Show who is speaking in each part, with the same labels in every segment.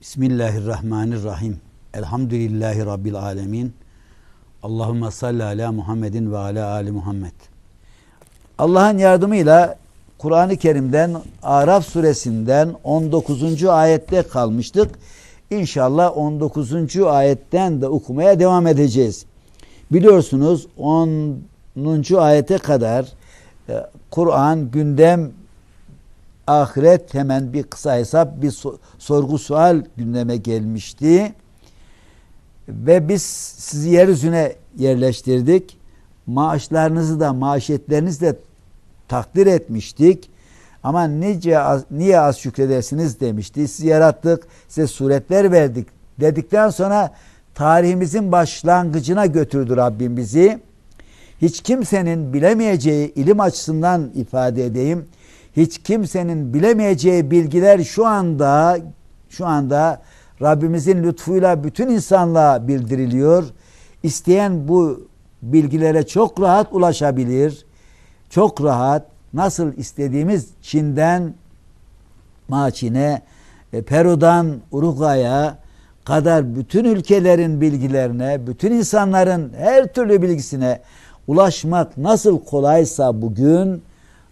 Speaker 1: Bismillahirrahmanirrahim. Elhamdülillahi Rabbil alemin. Allahümme salli ala Muhammedin ve ala Ali Muhammed. Allah'ın yardımıyla Kur'an-ı Kerim'den Araf suresinden 19. ayette kalmıştık. İnşallah 19. ayetten de okumaya devam edeceğiz. Biliyorsunuz 10. ayete kadar e, Kur'an gündem ahiret hemen bir kısa hesap bir sorgu sual gündeme gelmişti. Ve biz sizi yeryüzüne yerleştirdik. Maaşlarınızı da maaşetlerinizi de takdir etmiştik. Ama nice az, niye az şükredersiniz demişti. Sizi yarattık, size suretler verdik dedikten sonra tarihimizin başlangıcına götürdü Rabbim bizi. Hiç kimsenin bilemeyeceği ilim açısından ifade edeyim hiç kimsenin bilemeyeceği bilgiler şu anda şu anda Rabbimizin lütfuyla bütün insanlığa bildiriliyor. İsteyen bu bilgilere çok rahat ulaşabilir. Çok rahat nasıl istediğimiz Çin'den Maçin'e, e, Peru'dan Uruguay'a kadar bütün ülkelerin bilgilerine, bütün insanların her türlü bilgisine ulaşmak nasıl kolaysa bugün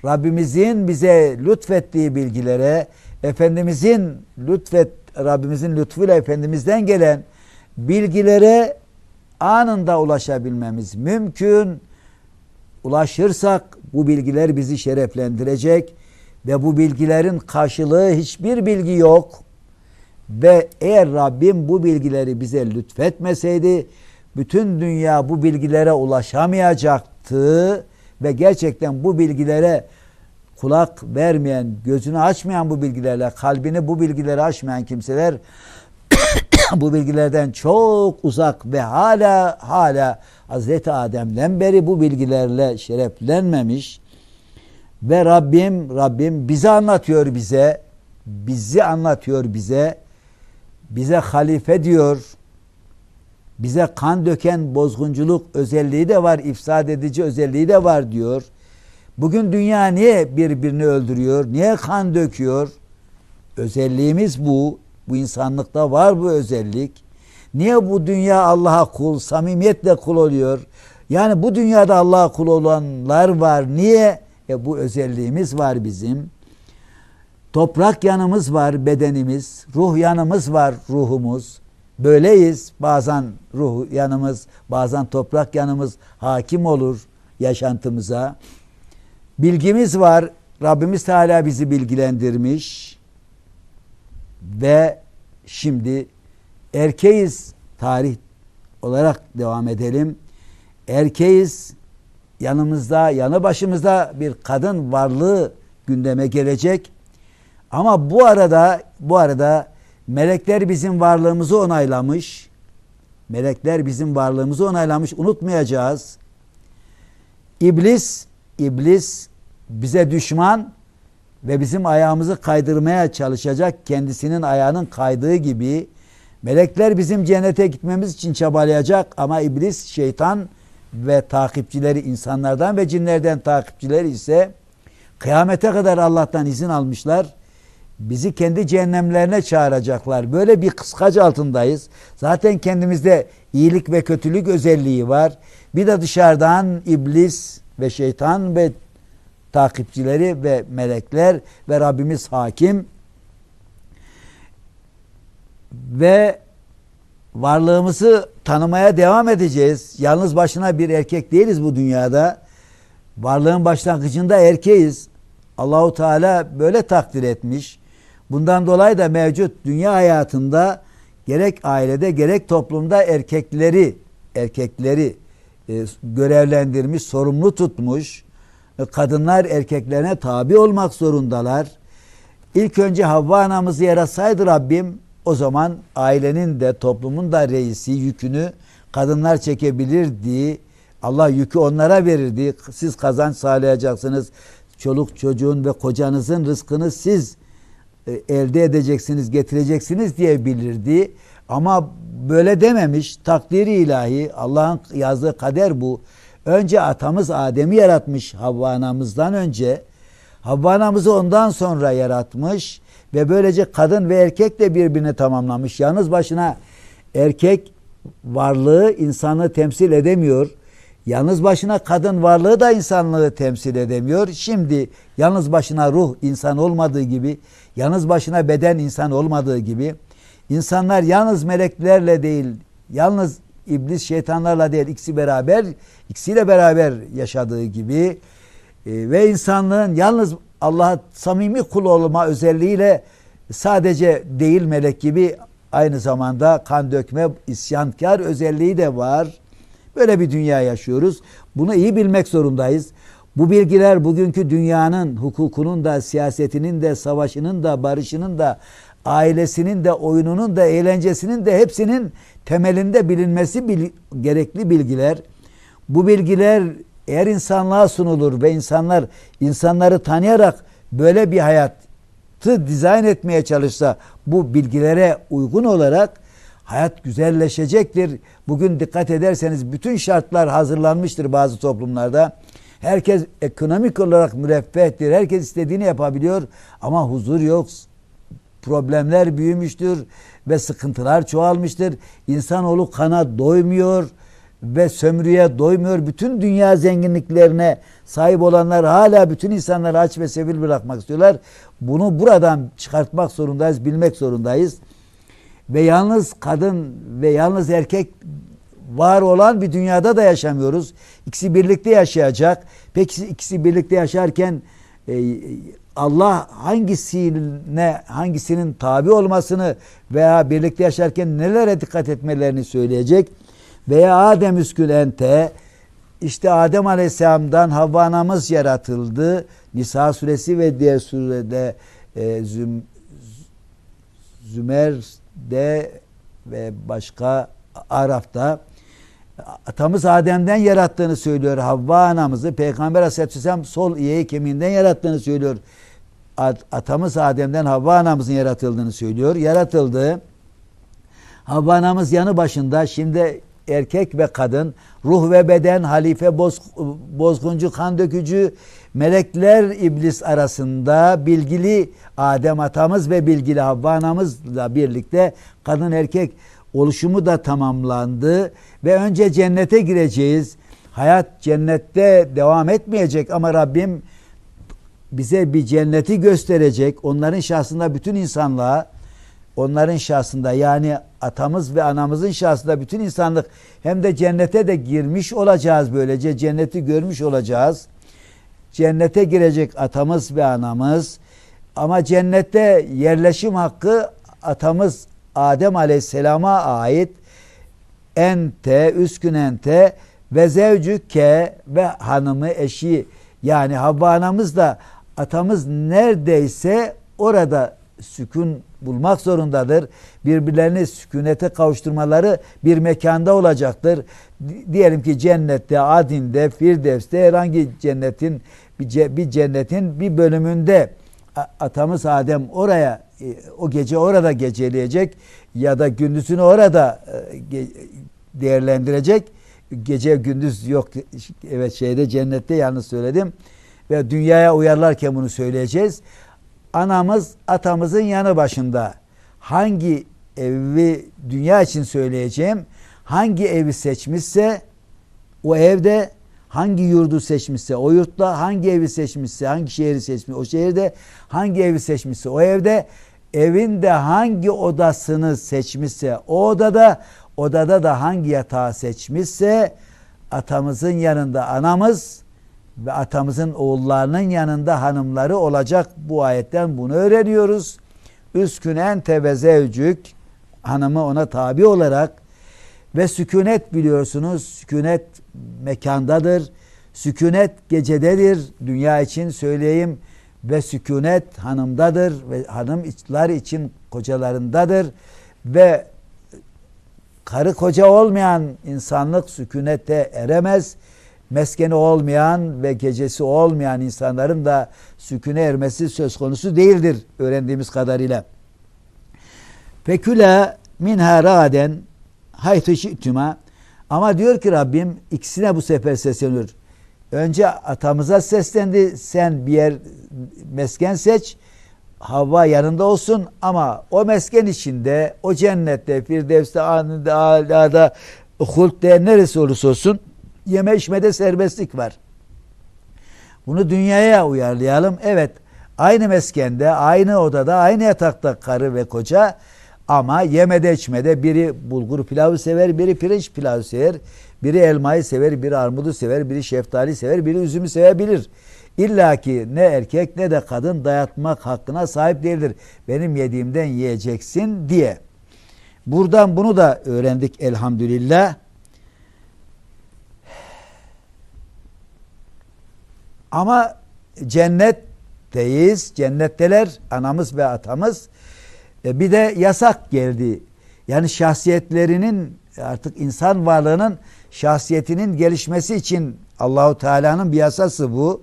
Speaker 1: Rabbimizin bize lütfettiği bilgilere, Efendimizin lütfet, Rabbimizin lütfuyla Efendimizden gelen bilgilere anında ulaşabilmemiz mümkün. Ulaşırsak bu bilgiler bizi şereflendirecek ve bu bilgilerin karşılığı hiçbir bilgi yok. Ve eğer Rabbim bu bilgileri bize lütfetmeseydi bütün dünya bu bilgilere ulaşamayacaktı ve gerçekten bu bilgilere kulak vermeyen, gözünü açmayan bu bilgilerle, kalbini bu bilgilere açmayan kimseler bu bilgilerden çok uzak ve hala hala Hazreti Adem'den beri bu bilgilerle şereflenmemiş. Ve Rabbim Rabbim bize anlatıyor bize bizi anlatıyor bize bize halife diyor bize kan döken bozgunculuk özelliği de var, ifsad edici özelliği de var diyor. Bugün dünya niye birbirini öldürüyor? Niye kan döküyor? Özelliğimiz bu. Bu insanlıkta var bu özellik. Niye bu dünya Allah'a kul, samimiyetle kul oluyor? Yani bu dünyada Allah'a kul olanlar var. Niye? E bu özelliğimiz var bizim. Toprak yanımız var bedenimiz, ruh yanımız var ruhumuz. Böyleyiz. Bazen ruh yanımız, bazen toprak yanımız hakim olur yaşantımıza. Bilgimiz var. Rabbimiz Teala bizi bilgilendirmiş. Ve şimdi erkeğiz tarih olarak devam edelim. Erkeğiz yanımızda, yanı başımızda bir kadın varlığı gündeme gelecek. Ama bu arada bu arada Melekler bizim varlığımızı onaylamış. Melekler bizim varlığımızı onaylamış. Unutmayacağız. İblis, iblis bize düşman ve bizim ayağımızı kaydırmaya çalışacak kendisinin ayağının kaydığı gibi melekler bizim cennete gitmemiz için çabalayacak ama iblis şeytan ve takipçileri insanlardan ve cinlerden takipçileri ise kıyamete kadar Allah'tan izin almışlar bizi kendi cehennemlerine çağıracaklar. Böyle bir kıskaç altındayız. Zaten kendimizde iyilik ve kötülük özelliği var. Bir de dışarıdan iblis ve şeytan ve takipçileri ve melekler ve Rabbimiz hakim ve varlığımızı tanımaya devam edeceğiz. Yalnız başına bir erkek değiliz bu dünyada. Varlığın başlangıcında erkeğiz. Allahu Teala böyle takdir etmiş. Bundan dolayı da mevcut dünya hayatında gerek ailede gerek toplumda erkekleri erkekleri e, görevlendirmiş, sorumlu tutmuş. E, kadınlar erkeklerine tabi olmak zorundalar. İlk önce Havva anamızı yaratsaydı Rabbim o zaman ailenin de toplumun da reisi yükünü kadınlar çekebilirdi. Allah yükü onlara verirdi. Siz kazanç sağlayacaksınız. Çoluk çocuğun ve kocanızın rızkını siz elde edeceksiniz, getireceksiniz diye bilirdi. Ama böyle dememiş. Takdiri ilahi, Allah'ın yazdığı kader bu. Önce atamız Adem'i yaratmış Havva anamızdan önce. Havva anamızı ondan sonra yaratmış ve böylece kadın ve erkek de birbirini tamamlamış. Yalnız başına erkek varlığı insanlığı temsil edemiyor. Yalnız başına kadın varlığı da insanlığı temsil edemiyor. Şimdi yalnız başına ruh insan olmadığı gibi, yalnız başına beden insan olmadığı gibi, insanlar yalnız meleklerle değil, yalnız iblis şeytanlarla değil, ikisi beraber, ikisiyle beraber yaşadığı gibi e, ve insanlığın yalnız Allah'a samimi kul olma özelliğiyle sadece değil melek gibi aynı zamanda kan dökme, isyankar özelliği de var. Böyle bir dünya yaşıyoruz. Bunu iyi bilmek zorundayız. Bu bilgiler bugünkü dünyanın hukukunun da, siyasetinin de, savaşının da, barışının da, ailesinin de, oyununun da, eğlencesinin de hepsinin temelinde bilinmesi bil, gerekli bilgiler. Bu bilgiler eğer insanlığa sunulur ve insanlar insanları tanıyarak böyle bir hayatı dizayn etmeye çalışsa bu bilgilere uygun olarak hayat güzelleşecektir. Bugün dikkat ederseniz bütün şartlar hazırlanmıştır bazı toplumlarda. Herkes ekonomik olarak müreffehtir. Herkes istediğini yapabiliyor ama huzur yok. Problemler büyümüştür ve sıkıntılar çoğalmıştır. İnsanoğlu kana doymuyor ve sömürüye doymuyor. Bütün dünya zenginliklerine sahip olanlar hala bütün insanları aç ve sevil bırakmak istiyorlar. Bunu buradan çıkartmak zorundayız, bilmek zorundayız. Ve yalnız kadın ve yalnız erkek var olan bir dünyada da yaşamıyoruz. İkisi birlikte yaşayacak. Peki ikisi birlikte yaşarken e, Allah hangisine hangisinin tabi olmasını veya birlikte yaşarken nelere dikkat etmelerini söyleyecek. Veya Adem üskül ente işte Adem Aleyhisselam'dan Havva anamız yaratıldı. Nisa suresi ve diğer surede e, Züm, Zümer'de ve başka Araf'ta atamız Adem'den yarattığını söylüyor. Havva anamızı Peygamber Aleyhisselam sol iyeği kemiğinden yarattığını söylüyor. Atamız Adem'den Havva anamızın yaratıldığını söylüyor. Yaratıldı. Havva anamız yanı başında şimdi erkek ve kadın, ruh ve beden, halife, boz, bozguncu, kan dökücü, melekler iblis arasında bilgili Adem atamız ve bilgili Havva anamızla birlikte kadın erkek oluşumu da tamamlandı ve önce cennete gireceğiz. Hayat cennette devam etmeyecek ama Rabbim bize bir cenneti gösterecek. Onların şahsında bütün insanlığa onların şahsında yani atamız ve anamızın şahsında bütün insanlık hem de cennete de girmiş olacağız böylece cenneti görmüş olacağız. Cennete girecek atamız ve anamız ama cennette yerleşim hakkı atamız Adem Aleyhisselam'a ait ente, üskün ente ve zevcükke ve hanımı eşi yani Havva anamız da atamız neredeyse orada sükun bulmak zorundadır. Birbirlerini sükunete kavuşturmaları bir mekanda olacaktır. Diyelim ki cennette, Adin'de, Firdevs'te herhangi cennetin bir cennetin bir bölümünde atamız Adem oraya e, o gece orada geceleyecek ya da gündüzünü orada e, değerlendirecek. Gece gündüz yok evet şeyde cennette yalnız söyledim. Ve dünyaya uyarlarken bunu söyleyeceğiz. Anamız atamızın yanı başında. Hangi evi dünya için söyleyeceğim? Hangi evi seçmişse o evde hangi yurdu seçmişse o yurtla hangi evi seçmişse hangi şehri seçmiş o şehirde hangi evi seçmişse o evde evin de hangi odasını seçmişse o odada odada da hangi yatağı seçmişse atamızın yanında anamız ve atamızın oğullarının yanında hanımları olacak. Bu ayetten bunu öğreniyoruz. Üskünen tevezevcük hanımı ona tabi olarak ve sükunet biliyorsunuz. Sükunet mekandadır. Sükunet gecededir. Dünya için söyleyeyim ve sükunet hanımdadır ve hanımlar için kocalarındadır ve karı koca olmayan insanlık sükunete eremez meskeni olmayan ve gecesi olmayan insanların da sükune ermesi söz konusu değildir öğrendiğimiz kadarıyla. Feküle minha raden haytı şi'tüma ama diyor ki Rabbim ikisine bu sefer sesleniyor. Önce atamıza seslendi. Sen bir yer mesken seç. Havva yanında olsun ama o mesken içinde, o cennette, Firdevs'te, anında, alada, hulde neresi olursa olsun yeme içmede serbestlik var. Bunu dünyaya uyarlayalım. Evet aynı meskende, aynı odada, aynı yatakta karı ve koca ama yemede içmede biri bulgur pilavı sever, biri pirinç pilavı sever, biri elmayı sever, biri armudu sever, biri şeftali sever, biri üzümü sevebilir. İlla ki ne erkek ne de kadın dayatmak hakkına sahip değildir. Benim yediğimden yiyeceksin diye. Buradan bunu da öğrendik elhamdülillah. Ama cennetteyiz. Cennetteler anamız ve atamız. E, bir de yasak geldi. Yani şahsiyetlerinin artık insan varlığının şahsiyetinin gelişmesi için Allahu Teala'nın bir yasası bu.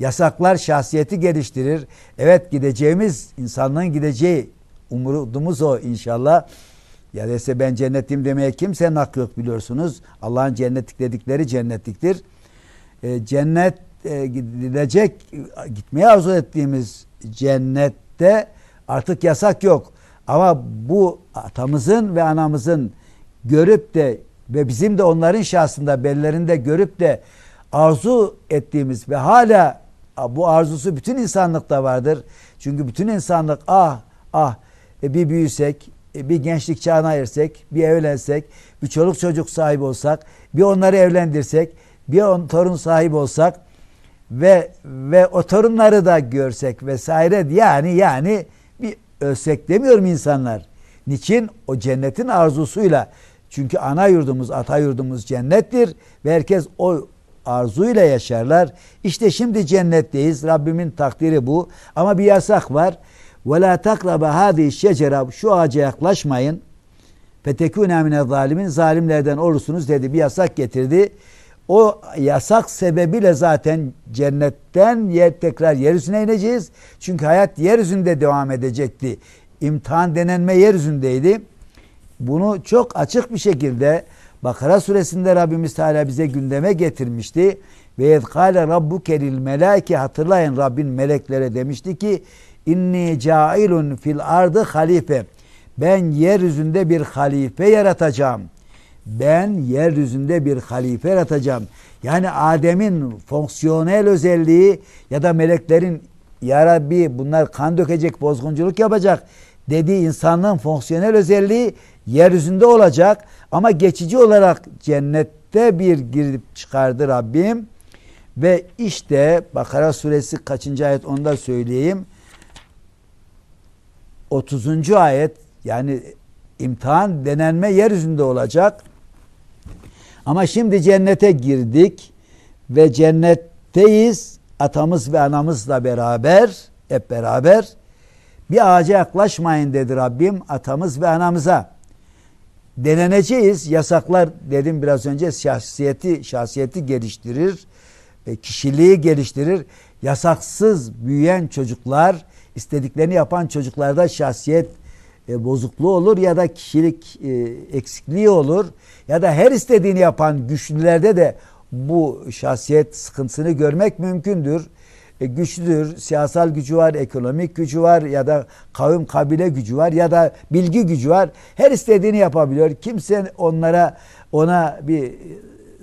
Speaker 1: Yasaklar şahsiyeti geliştirir. Evet gideceğimiz insanlığın gideceği umudumuz o inşallah. Ya dese ben cennetim demeye kimsenin hakkı yok biliyorsunuz. Allah'ın cennetlik dedikleri cennetliktir. E, cennet e, gidilecek, gitmeye arzu ettiğimiz cennette artık yasak yok. Ama bu atamızın ve anamızın görüp de ve bizim de onların şahsında bellerinde görüp de arzu ettiğimiz ve hala bu arzusu bütün insanlıkta vardır. Çünkü bütün insanlık ah ah e, bir büyüsek, e, bir gençlik çağına ersek, bir evlensek, bir çoluk çocuk sahibi olsak, bir onları evlendirsek, bir on, torun sahibi olsak ve ve o torunları da görsek vesaire yani yani ölsek demiyorum insanlar. Niçin? O cennetin arzusuyla. Çünkü ana yurdumuz, ata yurdumuz cennettir ve herkes o arzuyla yaşarlar. İşte şimdi cennetteyiz. Rabbimin takdiri bu. Ama bir yasak var. Ve la takraba hadi şecera şu ağaca yaklaşmayın. Fetekûne mine zalimin zalimlerden olursunuz dedi. Bir yasak getirdi. O yasak sebebiyle zaten cennetten yer tekrar yeryüzüne ineceğiz. Çünkü hayat yeryüzünde devam edecekti. İmtihan denenme yeryüzündeydi. Bunu çok açık bir şekilde Bakara suresinde Rabbimiz Teala bize gündeme getirmişti. Ve yedkale rabbuke lil melaike hatırlayın Rabbin meleklere demişti ki inni cailun fil ardı halife. Ben yeryüzünde bir halife yaratacağım. Ben yeryüzünde bir halife yaratacağım. Yani Adem'in fonksiyonel özelliği ya da meleklerin ya Rabbi bunlar kan dökecek, bozgunculuk yapacak dediği insanlığın fonksiyonel özelliği yeryüzünde olacak ama geçici olarak cennette bir girip çıkardı Rabbim. Ve işte Bakara suresi kaçıncı ayet onu da söyleyeyim. 30. ayet yani imtihan denenme yeryüzünde olacak. Ama şimdi cennete girdik ve cennetteyiz. Atamız ve anamızla beraber, hep beraber. Bir ağaca yaklaşmayın dedi Rabbim atamız ve anamıza. Deneneceğiz. Yasaklar dedim biraz önce şahsiyeti şahsiyeti geliştirir. Kişiliği geliştirir. Yasaksız büyüyen çocuklar, istediklerini yapan çocuklarda şahsiyet e, bozukluğu olur ya da kişilik e, eksikliği olur ya da her istediğini yapan güçlülerde de bu şahsiyet sıkıntısını görmek mümkündür. E, güçlüdür, siyasal gücü var, ekonomik gücü var ya da kavim kabile gücü var ya da bilgi gücü var. Her istediğini yapabiliyor. Kimse onlara ona bir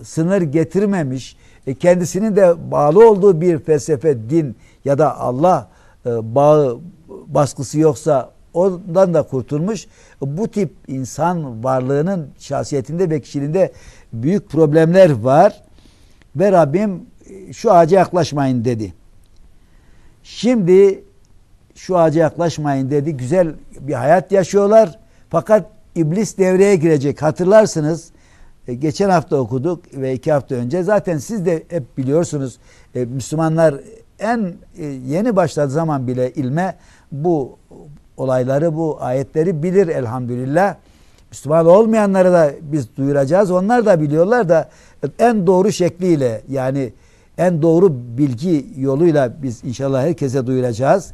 Speaker 1: sınır getirmemiş. E, kendisinin de bağlı olduğu bir felsefe, din ya da Allah e, bağı baskısı yoksa ondan da kurtulmuş. Bu tip insan varlığının şahsiyetinde ve kişiliğinde büyük problemler var. Ve Rabbim şu ağaca yaklaşmayın dedi. Şimdi şu ağaca yaklaşmayın dedi. Güzel bir hayat yaşıyorlar. Fakat iblis devreye girecek. Hatırlarsınız. E, geçen hafta okuduk ve iki hafta önce. Zaten siz de hep biliyorsunuz. E, Müslümanlar en e, yeni başladığı zaman bile ilme bu olayları, bu ayetleri bilir elhamdülillah. Müslüman olmayanları da biz duyuracağız. Onlar da biliyorlar da en doğru şekliyle yani en doğru bilgi yoluyla biz inşallah herkese duyuracağız.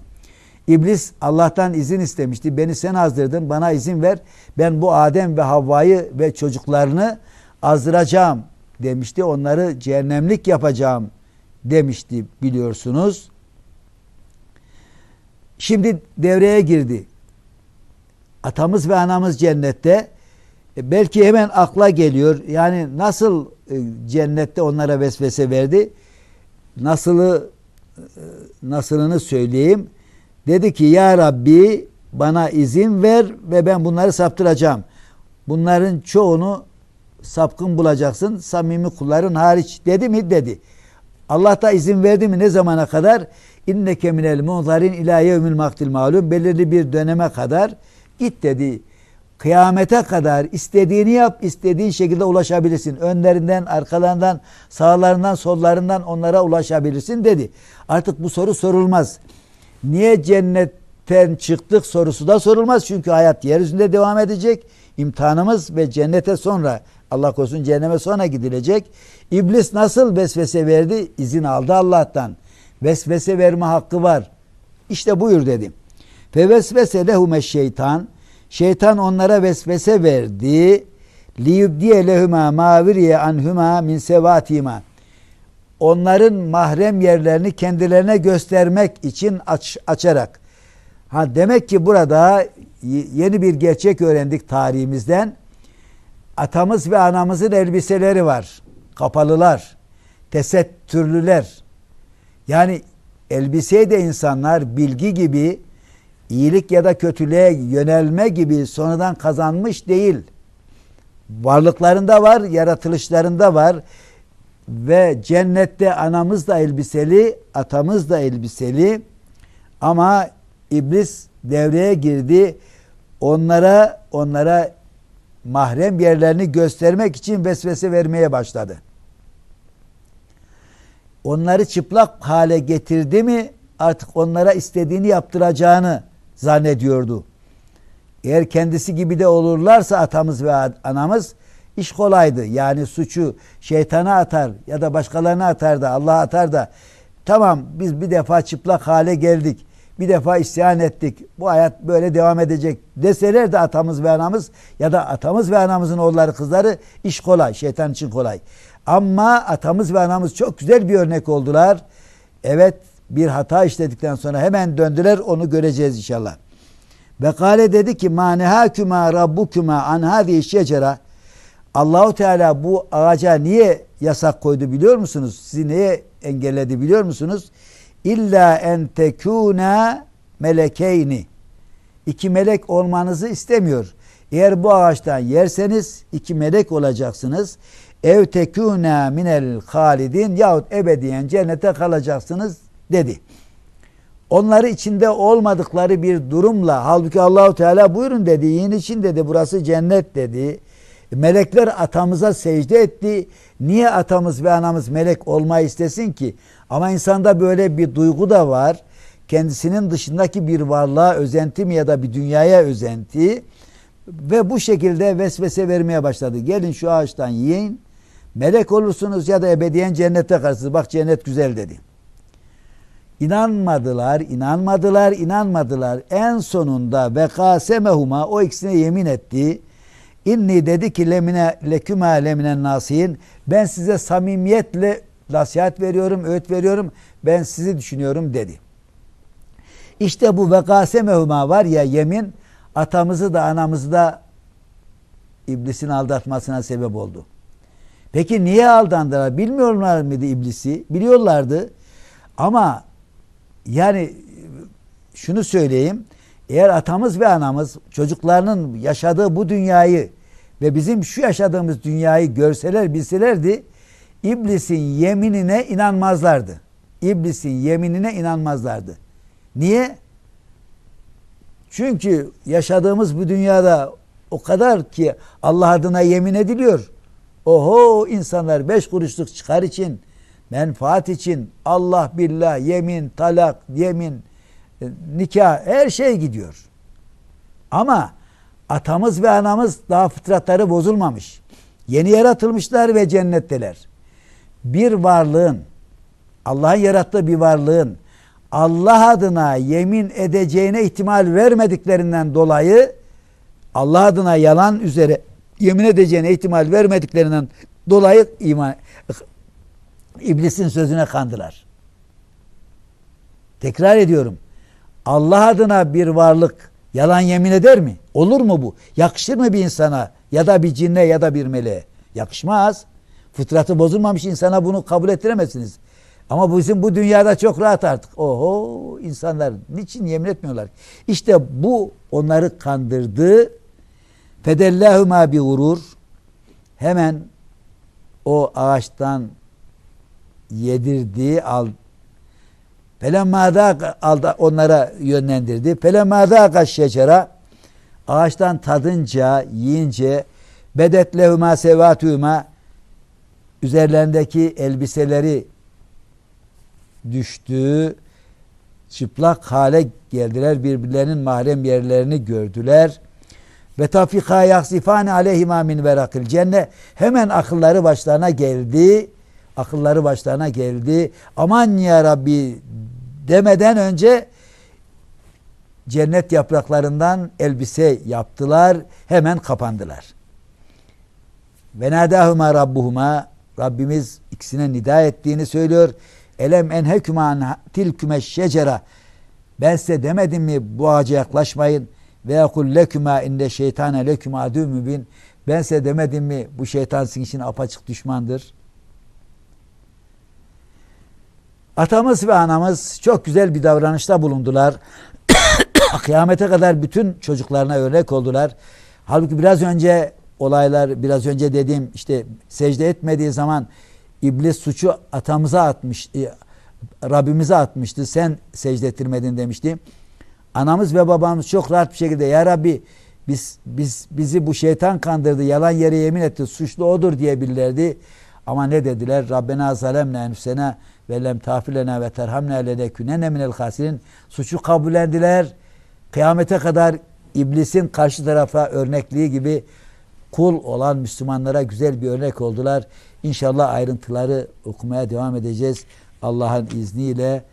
Speaker 1: İblis Allah'tan izin istemişti. Beni sen azdırdın bana izin ver. Ben bu Adem ve Havva'yı ve çocuklarını azdıracağım demişti. Onları cehennemlik yapacağım demişti biliyorsunuz. Şimdi devreye girdi. Atamız ve anamız cennette. E, belki hemen akla geliyor. Yani nasıl e, cennette onlara vesvese verdi? Nasılı e, nasılını söyleyeyim. Dedi ki ya Rabbi bana izin ver ve ben bunları saptıracağım. Bunların çoğunu sapkın bulacaksın. Samimi kulların hariç dedi mi? Dedi. Allah da izin verdi mi ne zamana kadar? İnneke minel munzarin ila yevmil maktil malum. Belirli bir döneme kadar git dedi. Kıyamete kadar istediğini yap, istediğin şekilde ulaşabilirsin. Önlerinden, arkalarından, sağlarından, sollarından onlara ulaşabilirsin dedi. Artık bu soru sorulmaz. Niye cennetten çıktık sorusu da sorulmaz. Çünkü hayat yeryüzünde devam edecek. İmtihanımız ve cennete sonra Allah korusun cehenneme sonra gidilecek. İblis nasıl vesvese verdi? İzin aldı Allah'tan. Vesvese verme hakkı var. İşte buyur dedim. Fe vesvese lehume şeytan. Şeytan onlara vesvese verdi. Liyubdiye lehuma maviriye anhuma min sevatima. Onların mahrem yerlerini kendilerine göstermek için aç, açarak. Ha demek ki burada yeni bir gerçek öğrendik tarihimizden. Atamız ve anamızın elbiseleri var. Kapalılar. Tesettürlüler. Yani elbiseyi de insanlar bilgi gibi iyilik ya da kötülüğe yönelme gibi sonradan kazanmış değil. Varlıklarında var, yaratılışlarında var. Ve cennette anamız da elbiseli, atamız da elbiseli. Ama iblis devreye girdi. Onlara onlara mahrem yerlerini göstermek için vesvese vermeye başladı. Onları çıplak hale getirdi mi artık onlara istediğini yaptıracağını zannediyordu. Eğer kendisi gibi de olurlarsa atamız ve anamız iş kolaydı. Yani suçu şeytana atar ya da başkalarına atar da Allah'a atar da tamam biz bir defa çıplak hale geldik. Bir defa isyan ettik. Bu hayat böyle devam edecek deseler de atamız ve anamız ya da atamız ve anamızın oğulları kızları iş kolay. Şeytan için kolay. Ama atamız ve anamız çok güzel bir örnek oldular. Evet bir hata işledikten sonra hemen döndüler onu göreceğiz inşallah. Ve kale dedi ki ma nehakuma rabbukuma an hadi şecera Allahu Teala bu ağaca niye yasak koydu biliyor musunuz? Sizi neye engelledi biliyor musunuz? İlla en tekuna melekeyni. İki melek olmanızı istemiyor. Eğer bu ağaçtan yerseniz iki melek olacaksınız. Ev tekuna minel halidin yahut ebediyen cennete kalacaksınız dedi. Onları içinde olmadıkları bir durumla halbuki Allahu Teala buyurun dedi. Yiyin için dedi burası cennet dedi. Melekler atamıza secde etti. Niye atamız ve anamız melek olmayı istesin ki? Ama insanda böyle bir duygu da var. Kendisinin dışındaki bir varlığa özenti mi ya da bir dünyaya özenti. Ve bu şekilde vesvese vermeye başladı. Gelin şu ağaçtan yiyin. Melek olursunuz ya da ebediyen cennette kalırsınız. Bak cennet güzel dedi. İnanmadılar, inanmadılar, inanmadılar. En sonunda ve kasemehuma o ikisine yemin etti. İnni dedi ki lemine leküma leminen nasihin. Ben size samimiyetle nasihat veriyorum, öğüt veriyorum. Ben sizi düşünüyorum dedi. İşte bu vekasemehuma var ya yemin atamızı da anamızı da iblisin aldatmasına sebep oldu. Peki niye aldandılar? Bilmiyorlar mıydı iblisi? Biliyorlardı. Ama yani şunu söyleyeyim. Eğer atamız ve anamız çocuklarının yaşadığı bu dünyayı ve bizim şu yaşadığımız dünyayı görseler bilselerdi iblisin yeminine inanmazlardı. İblisin yeminine inanmazlardı. Niye? Çünkü yaşadığımız bu dünyada o kadar ki Allah adına yemin ediliyor. Oho insanlar beş kuruşluk çıkar için, menfaat için Allah billah yemin, talak, yemin, e, nikah her şey gidiyor. Ama atamız ve anamız daha fıtratları bozulmamış. Yeni yaratılmışlar ve cennetteler. Bir varlığın, Allah'ın yarattığı bir varlığın Allah adına yemin edeceğine ihtimal vermediklerinden dolayı Allah adına yalan üzere yemin edeceğine ihtimal vermediklerinden dolayı iman İblisin sözüne kandılar. Tekrar ediyorum. Allah adına bir varlık yalan yemin eder mi? Olur mu bu? Yakışır mı bir insana ya da bir cinne ya da bir meleğe? Yakışmaz. Fıtratı bozulmamış insana bunu kabul ettiremezsiniz. Ama bizim bu dünyada çok rahat artık. Oho insanlar niçin yemin etmiyorlar? İşte bu onları kandırdı. Fedellahuma bi gurur. Hemen o ağaçtan yedirdi, al. Felemada alda onlara yönlendirdi. Felemada kaç şecera ağaçtan tadınca, yiyince bedet lehuma sevatüma üzerlerindeki elbiseleri düştü. Çıplak hale geldiler. Birbirlerinin mahrem yerlerini gördüler. Ve tafika yaksifane aleyhima min verakil cennet. Hemen akılları başlarına geldi. Akılları başlarına geldi. Aman ya Rabbi demeden önce cennet yapraklarından elbise yaptılar. Hemen kapandılar. Ve nadahuma rabbuhuma Rabbimiz ikisine nida ettiğini söylüyor. Elem enhekuma an tilküme şecera ben size demedim mi bu ağaca yaklaşmayın ve yakul lekuma inde şeytane lekuma adü mübin ben size demedim mi bu şeytan sizin için apaçık düşmandır. Atamız ve anamız çok güzel bir davranışta bulundular. Kıyamete kadar bütün çocuklarına örnek oldular. Halbuki biraz önce olaylar biraz önce dediğim işte secde etmediği zaman iblis suçu atamıza atmış e, Rabbimize atmıştı. Sen secde ettirmedin demişti. Anamız ve babamız çok rahat bir şekilde ya Rabbi biz, biz bizi bu şeytan kandırdı, yalan yere yemin etti, suçlu odur diyebilirlerdi. Ama ne dediler? Rabbena zalemne enfsena ve lem tafilena ve terhamne ledekünene minel hasirin. Suçu kabullendiler. Kıyamete kadar iblisin karşı tarafa örnekliği gibi kul olan Müslümanlara güzel bir örnek oldular. İnşallah ayrıntıları okumaya devam edeceğiz. Allah'ın izniyle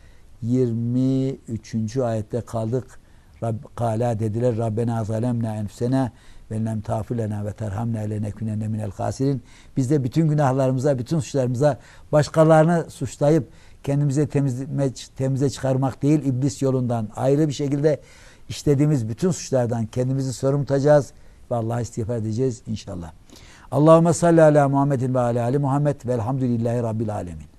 Speaker 1: 23. ayette kaldık. Rab, Kala dediler Rabbena zalemna enfsena ve lem tafilena ve terhamna lenekünenne minel hasirin. Biz de bütün günahlarımıza, bütün suçlarımıza başkalarını suçlayıp kendimize temizle, temize çıkarmak değil, iblis yolundan ayrı bir şekilde işlediğimiz bütün suçlardan kendimizi sorumlu tutacağız ve Allah'a istiğfar edeceğiz inşallah. Allahümme salli ala Muhammedin ve ala ali Muhammed velhamdülillahi rabbil alemin.